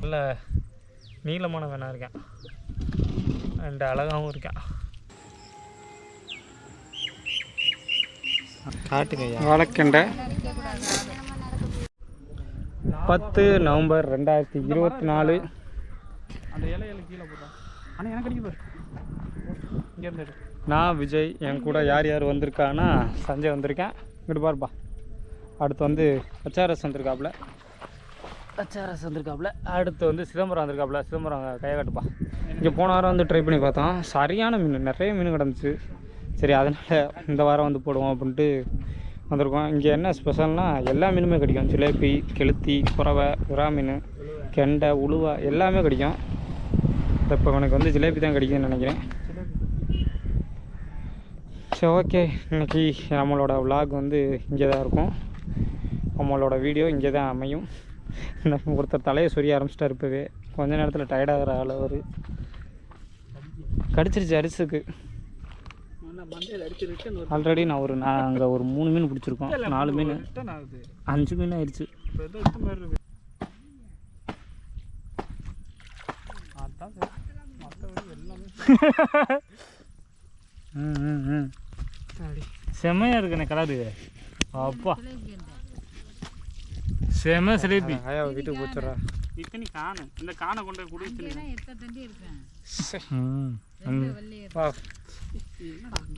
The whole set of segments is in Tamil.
நல்ல நீளமான வேணா இருக்கேன். அண்ட் அழகாகவும் இருக்கேன். காட்டுங்கய்யா. வாழைக்கண்டை. பத்து நவம்பர் ரெண்டாயிரத்தி இருபத்தி நாலு. அந்த இலை இலை கீழே போட்டா. ஆனால் எனக்கு அடிக்க. நான் விஜய் என் கூட யார் யார் வந்திருக்கான்னா சஞ்சய் வந்திருக்கேன். இங்கிட்டு பாருப்பா. அடுத்து வந்து ஹச்ஆர்எஸ் வந்திருக்காப்புல ஹச்ஆர்எஸ் வந்திருக்காப்புல அடுத்து வந்து சிதம்பரம் வந்திருக்காப்புல. சிதம்பரம் கையை காட்டுப்பா. இங்கே போன வாரம் வந்து ட்ரை பண்ணி பார்த்தோம். சரியான மீன் நிறைய மீன் கிடந்துச்சு. சரி அதனால் இந்த வாரம் வந்து போடுவோம் அப்படின்ட்டு வந்திருக்கோம். இங்கே என்ன ஸ்பெஷல்னால் எல்லா மீனுமே கிடைக்கும். ஜிலேபி கெளுத்தி குறவை விரா மீன் கெண்டை உளுவா எல்லாமே கிடைக்கும். இப்போ எனக்கு வந்து ஜிலேபி தான் கிடைக்குதுன்னு நினைக்கிறேன். சரி ஓகே இன்னைக்கு நம்மளோட vlog வந்து இங்கே தான் இருக்கும். நம்மளோட வீடியோ இங்கே தான் அமையும். இந்த ஒருத்தர் தலையை சொரிய ஆரம்பிச்சிட்டாரு இப்போவே. கொஞ்ச நேரத்தில் டயர்டாகிற ஆள் அவர். கடிச்சிருச்சு அரிசுக்கு. ஆல்ரெடி நான் ஒரு நான் அங்கே ஒரு மூணு மீன் பிடிச்சிருக்கோம். நாலு மீன். அஞ்சு மீன் ஆயிடுச்சு செம்மையாக இருக்குண்ணே கலரு அப்பா. செம்ம சிலேபி ஆயா வீட்டுக்கு போச்சுட்றா இத்தனி காணு. இந்த காணை கொண்டு கொடு இத்தனி.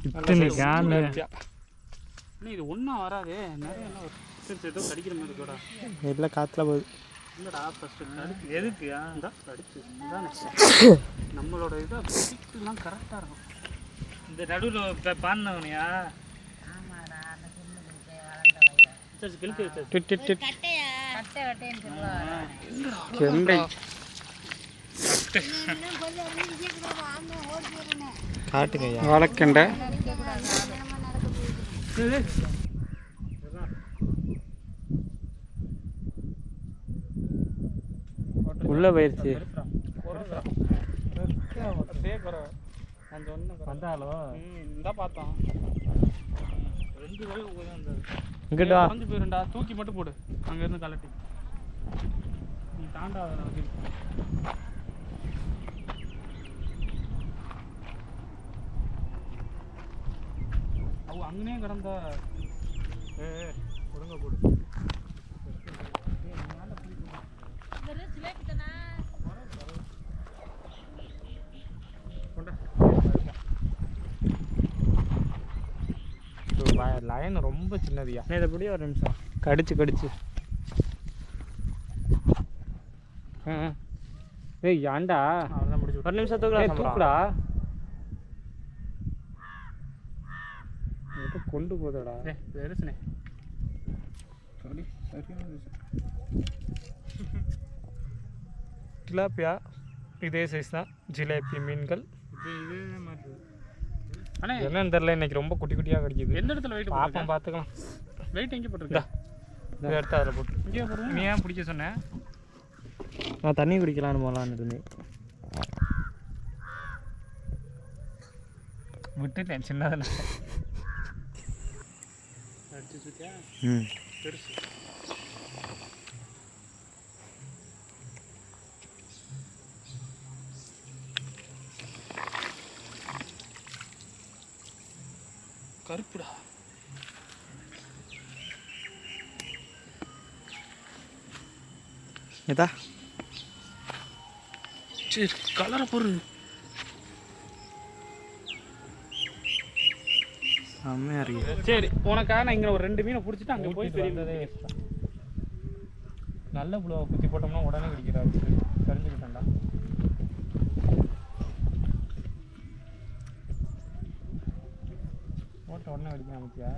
இத்தனை காணு. இது ஒன்றா வராதே. நிறைய என்ன வரும். சரி சரி ஏதோ கடிக்கிற மாதிரி இருக்கோடா. எல்லாம் காற்றுல போகுது. இல்லைடா ஃபஸ்ட்டு கடிச்சு எதுக்கு? இந்த இதானே நம்மளோட இதை எல்லாம் கரெக்டாக இருக்கும். இந்த நடுவில் பாடினவனையா? சரி கெளுத்தி கெண்டை காட்டுங்கய்யா வாழைக்கண்டை. உள்ள போயிருச்சு வந்தாலோ? இந்த பார்த்தோம் ரெண்டு வகை போய் அந்த இங்கிட்டா குறைஞ்சு போயிருண்டா? தூக்கி மட்டும் போடு. அங்கேருந்து கலட்டி. நீ தாண்டாத அவ அங்கனே கிடந்த. ஏ ஏ, ஒழுங்கா போடு. லயன் ரொம்ப சின்னதுயா இதை ஒரு நிமிஷம். கடிச்சு கடிச்சு. ஏய் முடிச்சு ஒரு நிமிஷம் தூக்குடா தூக்குடா. கொண்டு போதடா. பெருசுனே டிலாப்பியா இதே சைஸ் தான். ஜிலேபி மீன்கள். இது இது மாதிரி அண்ணே என்னன்னு தெரியல இன்னைக்கு ரொம்ப குட்டி குட்டியாக கிடைக்குது. எந்த இடத்துல வெயிட் பாப்போம் பார்த்துக்கலாம் வெயிட் எங்கே போட்டிருக்கா இதை எடுத்து அதில் போட்டு. இங்கே போடுறேன் நீ ஏன் பிடிக்க சொன்னேன் நான் தண்ணி குடிக்கலான்னு போகலான்னு இருந்தேன். விட்டுட்டேன் சின்னதில். ம். பெருசு. கருப்புடா. இதா சரி கலரை பொறு செம்மையாக இருக்குது சரி உனக்காக நான் இங்கே ஒரு ரெண்டு மீனை பிடிச்சிட்டு அங்கே போய் பெரிய. நல்ல புழுவை குத்தி போட்டோம்னா உடனே கிடைக்கிறாரு தெரிஞ்சுக்கிட்டேன்டா போட்ட உடனே அடிக்க அமைச்சியா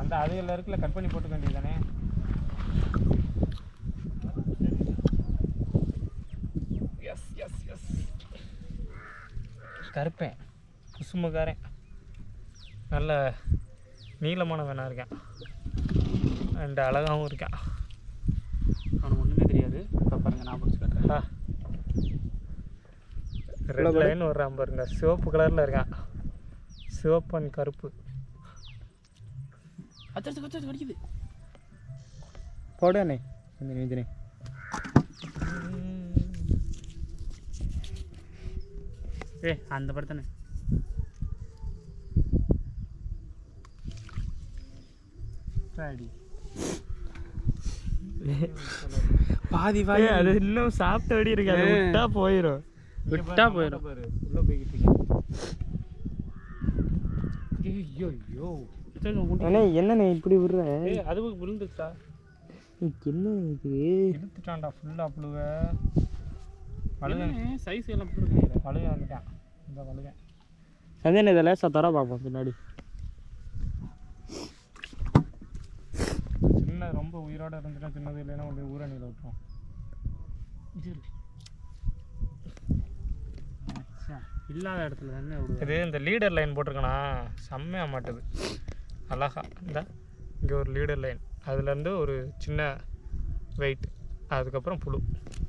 அந்த அதுல இருக்குல்ல கட் பண்ணி போட்டுக்க வேண்டியதானே எஸ் எஸ் எஸ் கருப்பேன். குசுமக்காரன் நல்ல நீளமான வேணா இருக்கேன். அண்ட் அழகாகவும் இருக்கேன். அவனுக்கு ஒன்றுமே தெரியாது. இப்போ பாருங்க நான் பிடிச்சி காட்டுறேன். ரெட் லைன் வர்றான் பாருங்க. சிவப்பு கலரில் இருக்கான். சிவப்பு அண்ட் கருப்பு அச்சடிச்சு போடுனே இந்த நீதினே ஏ அந்த படத்தானே பாதி வாய் அது இன்னும் சாப்பிட்ட வடி இருக்கு. அதை விட்டா போயிடும் விட்டா போயிடும் உள்ள போய்கிட்டு இருக்கேன் ஐயோ ஐயோ அண்ணே என்னண்ணே இப்படி விடுற? அதுவும் விழுந்துச்சா என்ன இது? இழுத்துட்டான்டா ஃபுல்லாக புழுவ. வழுக. சைஸ் எல்லாம் போட்டுருக்காங்க வழுக வந்துட்டான். இந்த வழுக. சந்தேன் இதை லேசாக தர பார்ப்போம் பின்னாடி. சின்ன ரொம்ப உயிரோட இருந்துட்டா சின்னது இல்லைன்னா ஒரு ஊரணியில் விட்டுரும். இல்லாத இடத்துல தானே விடுவேன் இது இந்த லீடர் லைன் போட்டிருக்கனா? செம்மையாக மாட்டுது. அழகா. இந்த இங்கே ஒரு லீடர் லைன் அதுலேருந்து ஒரு சின்ன வெயிட் அதுக்கப்புறம் புழு.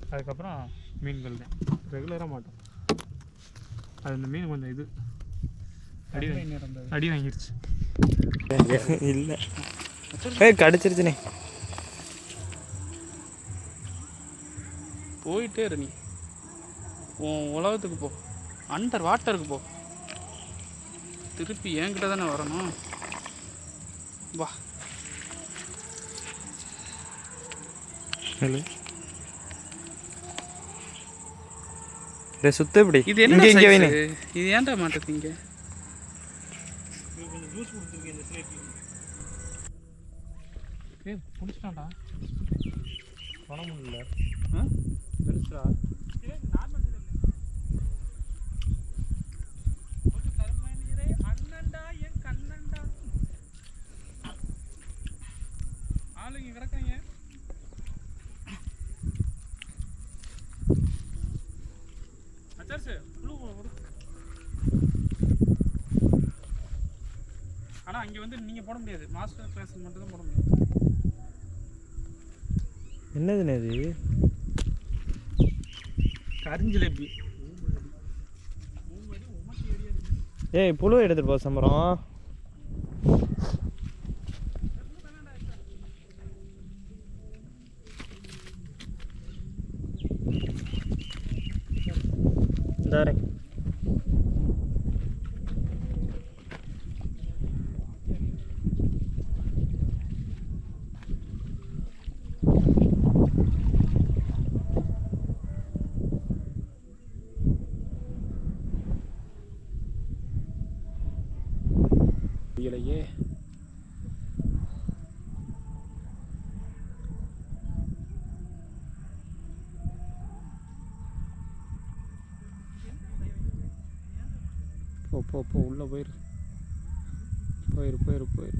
அதுக்கப்புறம் மீன்கள் தான். ரெகுலராக மாட்டோம். அது இந்த மீன் கொஞ்சம் இது. அடி வாங்கி அடி வாங்கிருச்சு. இல்லை. ஏய் கடிச்சிருச்சுனே. போயிட்டே இரு நீ. உன் உலகத்துக்கு போ. அண்டர் வாட்டருக்கு போ. திருப்பி என்கிட்ட தானே வரணும். வா. சுத்த இப்படி. இது என்ன size? இது ஏன்டா மாட்டேங்க ஏய் பிடிச்சிட்டான்டா. பணம் இல்லை ஆ? பெருசா? அங்க வந்து நீங்க போட முடியாது. மாஸ்டர் கிளாஸ் மட்டும் தான் போட முடியும். என்னதுண்ணே இது? கரிஞ்சிலேபி ஏய் புழு எடுத்துட்டு போ சம்பரம் போ போ உள்ளே போயிரு. போயிரு போயிரு போயிரு.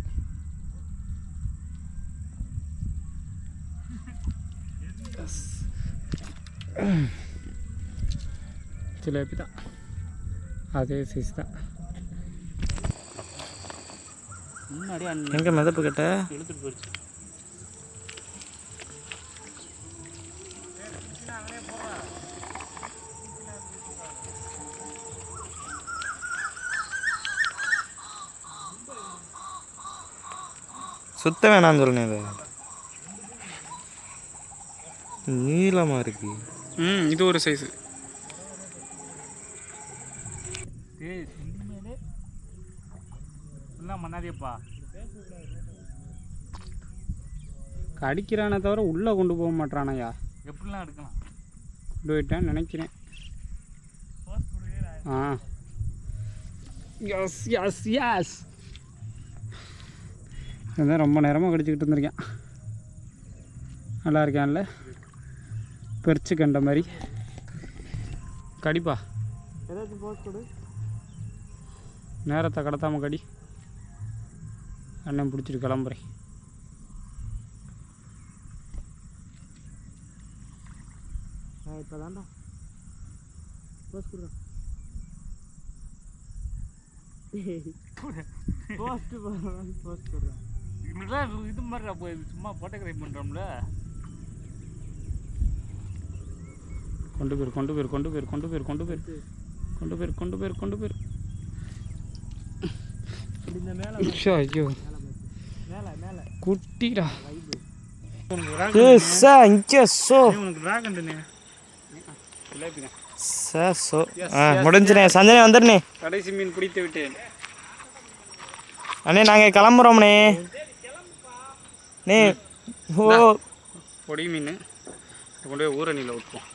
ஜிலேபி தான். அதே சைஸ் தான். முன்னாடி எங்கே மிதப்பு கிட்ட? இழுத்துட்டு போயிடுச்சு. சுத்த வேணாம்னு சொல்லுனேன் இதை. நீளமாக இருக்கு. ம் இது ஒரு சைஸு டேய் இனிமேலே எல்லாம் பண்ணாதேப்பா கடிக்கிறானே தவிர உள்ளே கொண்டு போக மாட்டானையா எப்படிலாம் எடுக்கலாம்? கொண்டு போயிட்டேன்னு நினைக்கிறேன். ஆ. எஸ் எஸ் எஸ் இதான் ரொம்ப நேரமாக கடிச்சிக்கிட்டு இருந்திருக்கேன். நல்லா இருக்கான்ல பெருச்சு கண்ட மாதிரி. கடிப்பா. ஏதாச்சும் போஸ்ட் கொடு. நேரத்தை கடத்தாமல் கடி. அண்ணன் பிடிச்சிட்டு கிளம்புறேன். இப்போ போஸ்ட் கொடுறேன் போஸ்ட் போஸ்ட் கொடுறேன். இது மாதிரி அப்போ சும்மா போட்டோகிராஃபி பண்ணுறோம்ல கொண்டு போயிரு கொண்டு போயிரு கொண்டு போயிரு கொண்டு போயிரு கொண்டு போயிரு. கொண்டு போயிரு கொண்டு போயிரு கொண்டு போயிரு. ஐயோ குட்டிடா. முடிஞ்சுனே சஞ்சனே வந்துடுனே கடைசி மீன் பிடித்து விட்டேன். அண்ணே நாங்கள் கிளம்புறோம்ண்ணே நே ஓ. பொடி மீன். கொண்டு போய் ஊரணியில் ஊற்றுவோம்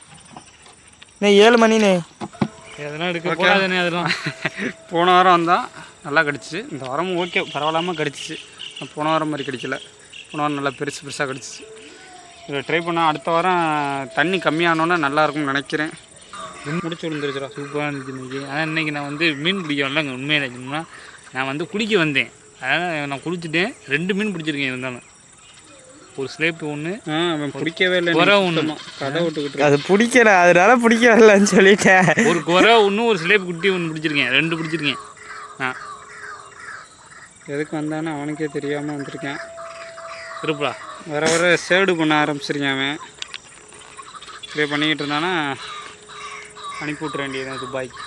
நே ஏழு மணிண்ணே எதனா எடுக்க போகாதனே அதெல்லாம். போன வாரம் வந்தால் நல்லா கடிச்சிச்சு இந்த வாரமும் ஓகே பரவாயில்லாமல் கடிச்சிச்சு. போன வாரம் மாதிரி கடிக்கல. போன வாரம் நல்லா பெருசு பெருசாக கடிச்சிச்சு இதை ட்ரை பண்ணால் அடுத்த வாரம் தண்ணி கம்மியானோன்னா நல்லா இருக்கும்னு நினைக்கிறேன். முடிச்சு விழுந்துருச்சுடா. சூப்பராக இருந்துச்சு இன்னைக்கு. ஆனால் இன்னைக்கு நான் வந்து மீன் பிடிக்க வரலங்க உண்மையில சொன்னா நான் வந்து குளிக்க வந்தேன். அதனால் நான் குளிச்சுட்டேன். ரெண்டு மீன் பிடிச்சிருக்கேன் இருந்தாலும். ஒரு ஸ்லேப்பு ஒன்று பிடிக்கவே இல்லை குறை ஒன்று கதை விட்டுக்கிட்டு அது பிடிக்கல அதனால பிடிக்க வரலன்னு சொல்லிட்டேன். ஒரு குறை ஒன்று ஒரு ஸ்லேப் குட்டி ஒன்று பிடிச்சிருக்கேன் ரெண்டு பிடிச்சிருக்கேன். ஆ. எதுக்கு வந்தானே அவனுக்கே தெரியாமல் வந்திருக்கேன். இருப்பா வர வர சேடு பண்ண ஆரம்பிச்சிருக்கேன் அவன். இப்படியே பண்ணிக்கிட்டு இருந்தானா அனுப்பி விட்ற வேண்டியது துபாய்க்கு